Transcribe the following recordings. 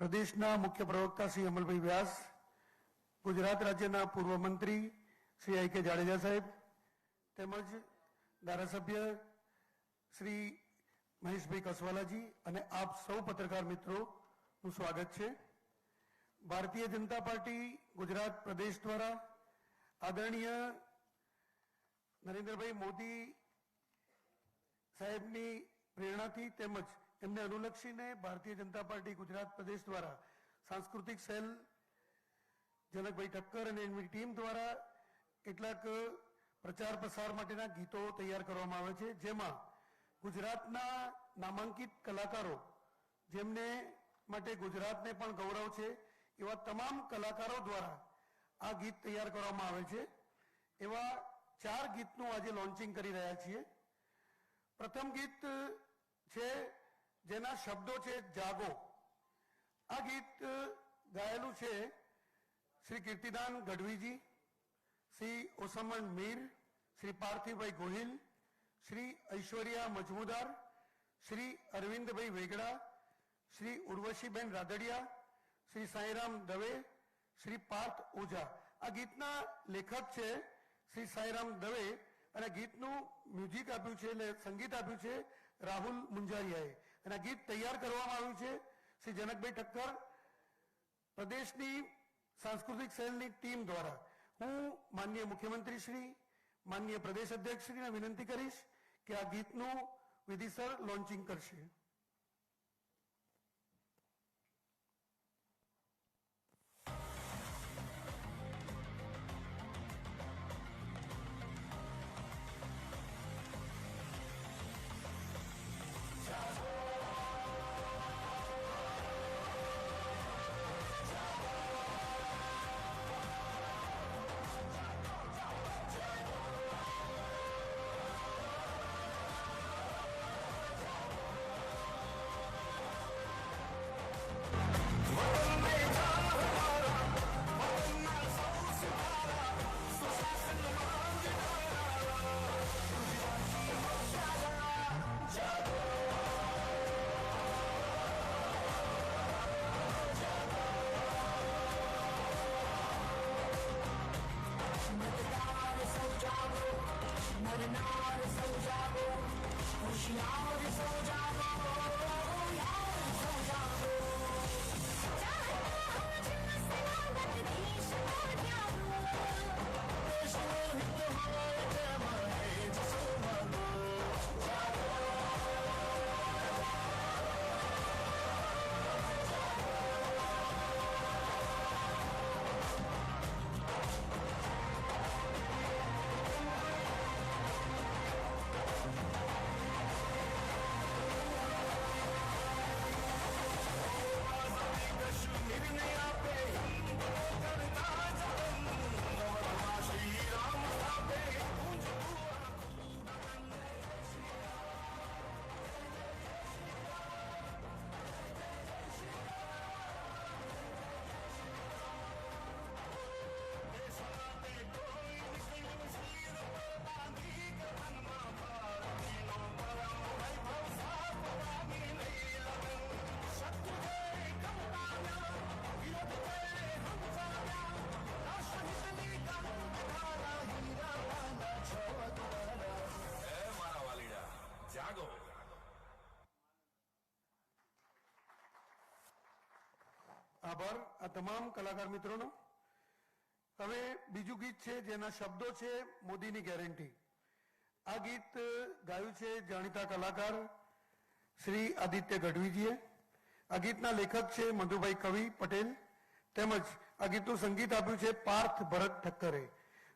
પ્રદેશના મુખ્ય પ્રવક્તા શ્રી અમલભાઈ વ્યાસ, ગુજરાત રાજ્યના પૂર્વ મંત્રી શ્રી આઈ કે જાડેજા સાહેબ, તેમજ ધારાસભ્ય શ્રી મહેશભાઈ કસવાલાજી અને આપ સૌ પત્રકાર મિત્રોનું સ્વાગત છે. ભારતીય જનતા પાર્ટી ગુજરાત પ્રદેશ દ્વારા આદરણીય નરેન્દ્રભાઈ મોદી સાહેબની પ્રેરણાથી તેમજ એમને અનુલક્ષીને ભારતીય જનતા પાર્ટી ગુજરાત પ્રદેશ દ્વારા સાંસ્કૃતિક સેલ જનકભાઈ ઠક્કર અને એમની ટીમ દ્વારા કેટલાક પ્રચાર પ્રસાર માટેના ગીતો તૈયાર કરવામાં આવે છે, જેમાં ગુજરાતના નામાંકિત કલાકારો જેમને માટે ગુજરાતને પણ ગૌરવ છે, એવા તમામ કલાકારો દ્વારા આ ગીત તૈયાર કરવામાં આવે છે. એવા ચાર ગીતનું આજે લોન્ચિંગ કરી રહ્યા છીએ. પ્રથમ ગીત છે જેના શબ્દો છે જાગો. આ ગીત ગાયેલું છે શ્રી કીર્તિદાન ગઢવીજી, શ્રી ઓસમણ મીર, શ્રી પાર્થિવભાઈ ગોહિલ, શ્રી ઐશ્વર્યા મજમુદાર, શ્રી અરવિંદભાઈ વેગડા, શ્રી ઉર્વશીબેન રાદડિયા, શ્રી સાંઈરામ દવે, શ્રી પાર્થ ઓઝા. આ ગીતના લેખક છે શ્રી સાંઈરામ દવે અને ગીતનું મ્યુઝિક આપ્યું છે એટલે સંગીત આપ્યું છે રાહુલ મુંજારિયાએ. આ ગીત તૈયાર કરવામાં આવ્યું છે. શ્રી જનકભાઈ ઠક્કર પ્રદેશની સાંસ્કૃતિક સેલની ટીમ દ્વારા હું માનનીય મુખ્યમંત્રી શ્રી માનનીય પ્રદેશ અધ્યક્ષ શ્રીને વિનંતી કરીશ કે આ ગીતનું વિધિસર લોન્ચિંગ કરશે. આભાર આ તમામ કલાકાર મિત્રોનો. હવે બીજું ગીત છે, જેના શબ્દો છે, મોદીની ગેરંટી. આ ગીત ગાયું છે જાણીતા કલાકાર શ્રી આદિત્ય ગઢવીજીએ. આ ગીતના લેખક છે મધુભાઈ કવિ પટેલ. તેમજ આ ગીતનું સંગીત આપ્યું છે પાર્થ ભરત ઠક્કરે.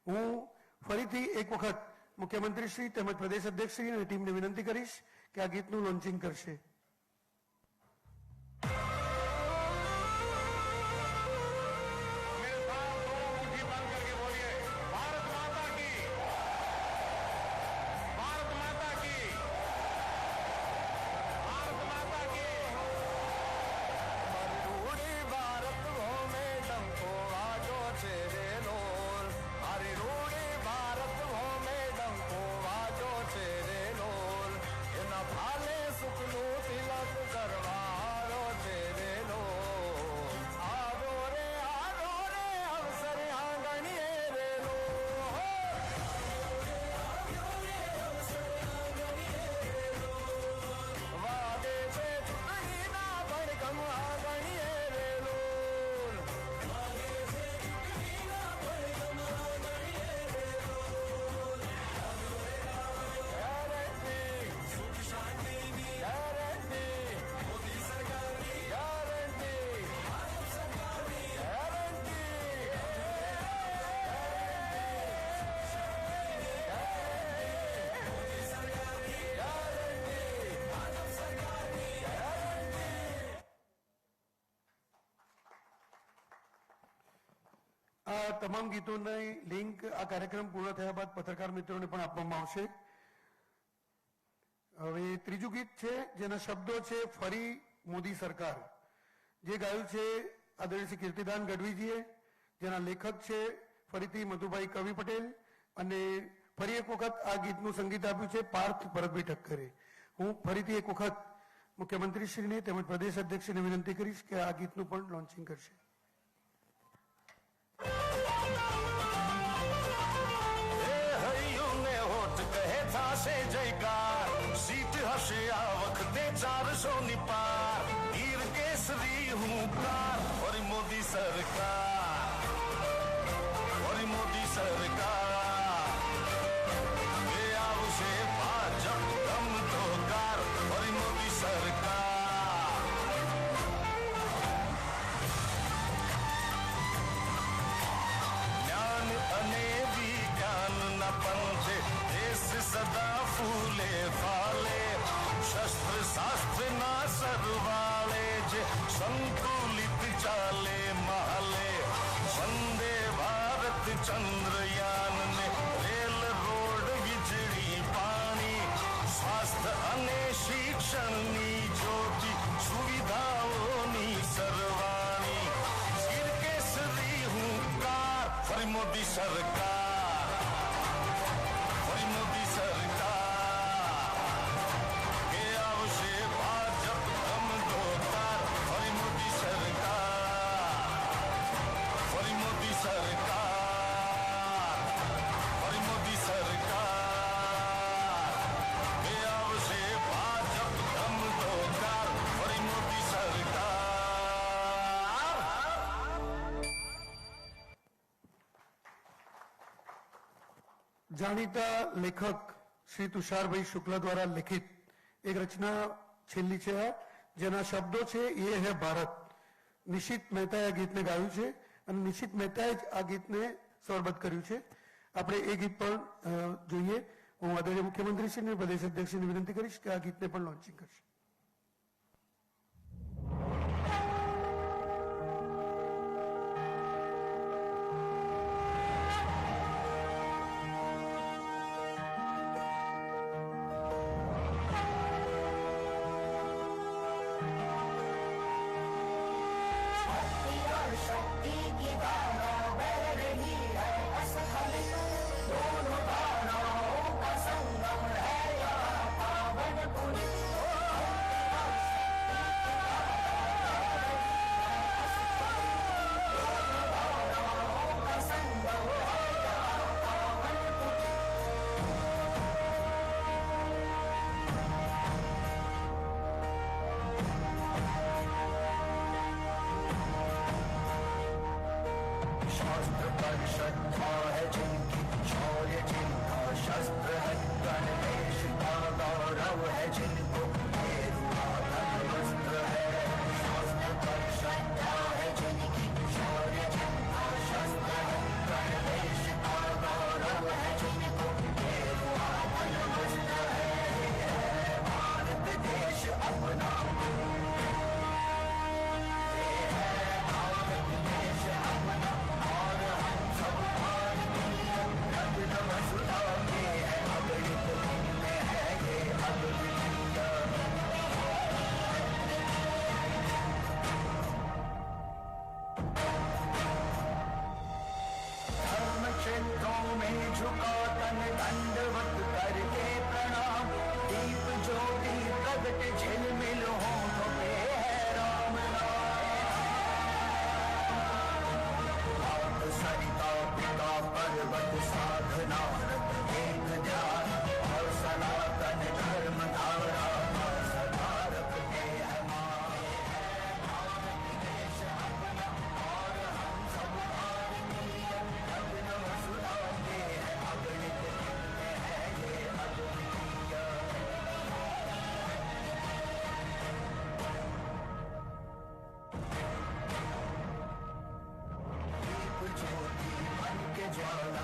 હું ફરીથી એક વખત મુખ્યમંત્રી શ્રી તેમજ પ્રદેશ અધ્યક્ષ શ્રી અને ટીમને વિનંતી કરીશ કે આ ગીતનું લોન્ચિંગ કરશે. તમામ ગીતોની લિંક આ કાર્યક્રમ પૂર્ણ થયા બાદ પત્રકાર મિત્રોને પણ આપવામાં આવશે. હવે ત્રીજું ગીત છે, જેના શબ્દો છે, ફરી મોદી સરકાર. જે ગાયું છે આદરણીય શ્રી કીર્તિદાન ગઢવીજીએ, જેના લેખક છે ફરીથી મધુભાઈ કવિ પટેલ, અને ફરી એક વખત આ ગીતનું સંગીત આપ્યું છે પાર્થ ભરતભાઈ ઠક્કરે. હું ફરીથી એક વખત મુખ્યમંત્રીશ્રીને તેમજ પ્રદેશ અધ્યક્ષને વિનંતી કરીશ કે આ ગીતનું પણ લોન્ચિંગ કરશે. થાશે જયકાર સીટ હશે આ વખતે ચારસો ની પાર વીર કેસરી હું કાર મોદી સરકાર મોદી સરકાર શાસ્ત્રના સરવાળે જે સંતુલિત ચાલે મહાલે વંદે ભારત ચંદ્રયાન ને રેલ રોડ વીજળી પાણી સ્વાસ્થ્ય અને શિક્ષણની જ્યોતિ સુવિધાઓની સરવાણી વીર કેસરી હુંકાર ફરી મોદી સરકાર ફરી મોદી સરકાર જાણીતા લેખક શ્રી તુષારભાઈ શુક્લ દ્વારા લિખિત એક રચના છેલ્લી છે જેના શબ્દો છે એ હે ભારત. નિશિત મહેતાએ આ ગીતને ગાયું છે અને નિશિત મહેતાએ જ આ ગીતને સ્વરબદ્ધ કર્યું છે. આપણે એ ગીત પણ જોઈએ. હું આદરણીય શ્રી પ્રદેશ અધ્યક્ષને વિનંતી કરીશ કે આ ગીતને પણ લોન્ચિંગ કરશે. Thunderbolt. Father.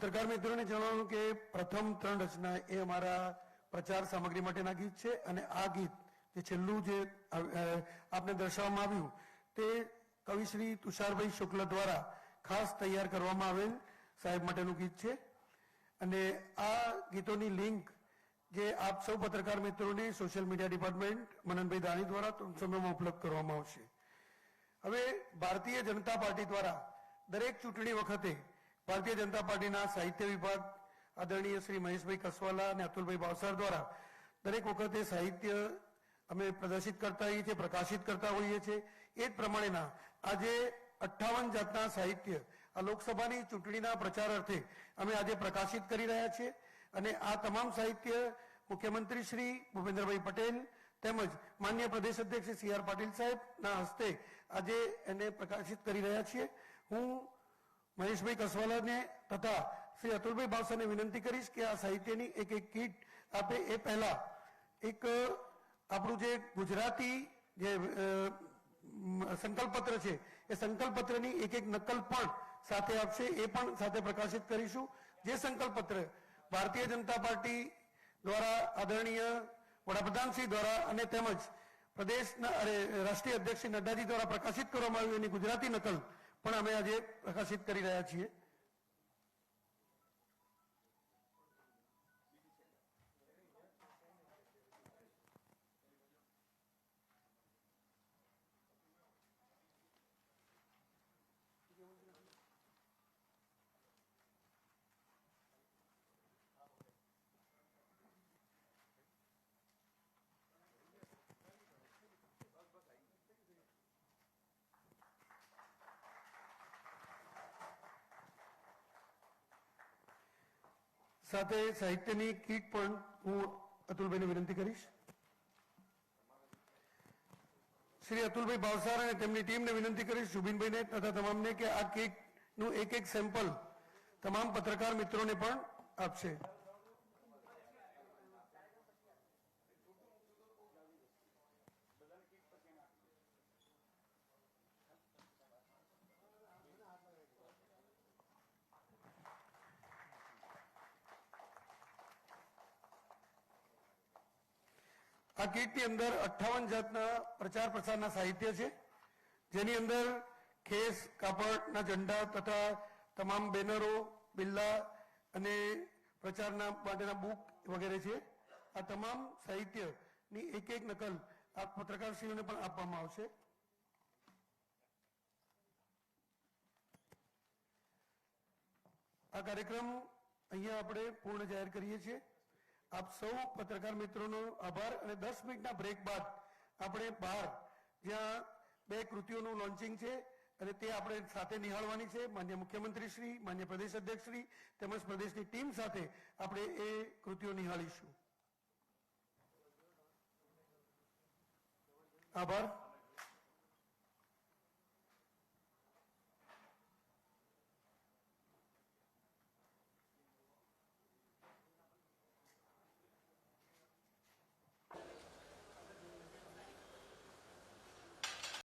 પત્રકાર મિત્રોને જણાવવાનું કે પ્રથમ ત્રણ રચના એ અમારા પ્રચાર સામગ્રી માટેના ગીત છે અને આ ગીત જે છેલ્લું જે આપને દર્શાવવામાં આવ્યું તે કવિશ્રી તુષારભાઈ શુક્લ દ્વારા ખાસ તૈયાર કરવામાં આવેલ સાહેબ માટેનું ગીત છે. અને આ ગીતોની લિંક જે આપ સૌ પત્રકાર મિત્રોને social media department Mananbhai Dani દ્વારા સમયમાં ઉપલબ્ધ કરવામાં આવશે. હવે ભારતીય જનતા પાર્ટી દ્વારા દરેક ચૂંટણી વખતે ભારતીય જનતા પાર્ટીના સાહિત્ય વિભાગ આદરણીય શ્રી મહેશભાઈ કસવાલા અને અતુલભાઈ ભાવસાર દ્વારા દરેક વખતે સાહિત્ય અમે પ્રદર્શિત કરતા હોઈએ છીએ, પ્રકાશિત કરતા હોઈએ છીએ. એ જ પ્રમાણેના આજે અઠ્ઠાવન જાતના સાહિત્ય આ લોકસભાની ચૂંટણીના પ્રચાર અર્થે અમે આજે પ્રકાશિત કરી રહ્યા છીએ અને આ તમામ સાહિત્ય મુખ્યમંત્રી શ્રી ભૂપેન્દ્રભાઈ પટેલ તેમજ માન્ય પ્રદેશ અધ્યક્ષ શ્રી સી આર પાટીલ સાહેબના હસ્તે આજે એને પ્રકાશિત કરી રહ્યા છીએ. હું મહેશભાઈ કસવાલાને તથા શ્રી અતુલભાઈ ભાવસાને વિનંતી કરીશ કે આ સાહિત્યની એક એક કીટ આપે એ પહેલા એક આપણું જે ગુજરાતી જે સંકલ્પપત્ર છે, એ સંકલ્પપત્રની એક એક નકલ પણ સાથે આપશે, એ પણ સાથે પ્રકાશિત કરીશું. જે સંકલ્પપત્ર ભારતીય જનતા પાર્ટી દ્વારા આદરણીય વડાપ્રધાનશ્રી દ્વારા અને તેમજ પ્રદેશના, અરે, રાષ્ટ્રીય અધ્યક્ષ નડ્ડાજી દ્વારા પ્રકાશિત કરવામાં આવ્યું એની ગુજરાતી નકલ પણ અમે આજે પ્રકાશિત કરી રહ્યા છીએ. સાથે સાહિત્યની કીટ પણ હું અતુલભાઈને વિનંતી કરીશ. શ્રી અતુલભાઈ ભાવસાર અને તેમની ટીમને વિનંતી કરીશ જુબિનભાઈને તથા તમામને કે આ કીટનું એક એક સેમ્પલ તમામ પત્રકાર મિત્રોને પણ આપશે. આ કીટની અંદર અઠ્ઠાવન જાતના પ્રચાર પ્રસારના સાહિત્ય છે, જેની અંદર ખેસ કાપડના ઝંડા તથા તમામ બેનરો, બિલ્લા અને પ્રચારના માટેના બુક વગેરે છે. આ તમામ સાહિત્યની એક એક નકલ આ પત્રકારશ્રીઓને પણ આપવામાં આવશે. આ કાર્યક્રમ અહીંયા આપણે પૂર્ણ જાહેર કરીએ છીએ. આપ સૌ પત્રકાર મિત્રોનો આભાર અને દસ મિનિટના બ્રેક બાદ આપણે બહાર જ્યાં બે કૃતિઓનું લોન્ચિંગ છે અને તે આપણે સાથે નિહાળવાની છે. માન્ય મુખ્યમંત્રી શ્રી માન્ય પ્રદેશ અધ્યક્ષ શ્રી તેમજ પ્રદેશની ટીમ સાથે આપણે એ કૃતિઓ નિહાળીશું. આભાર.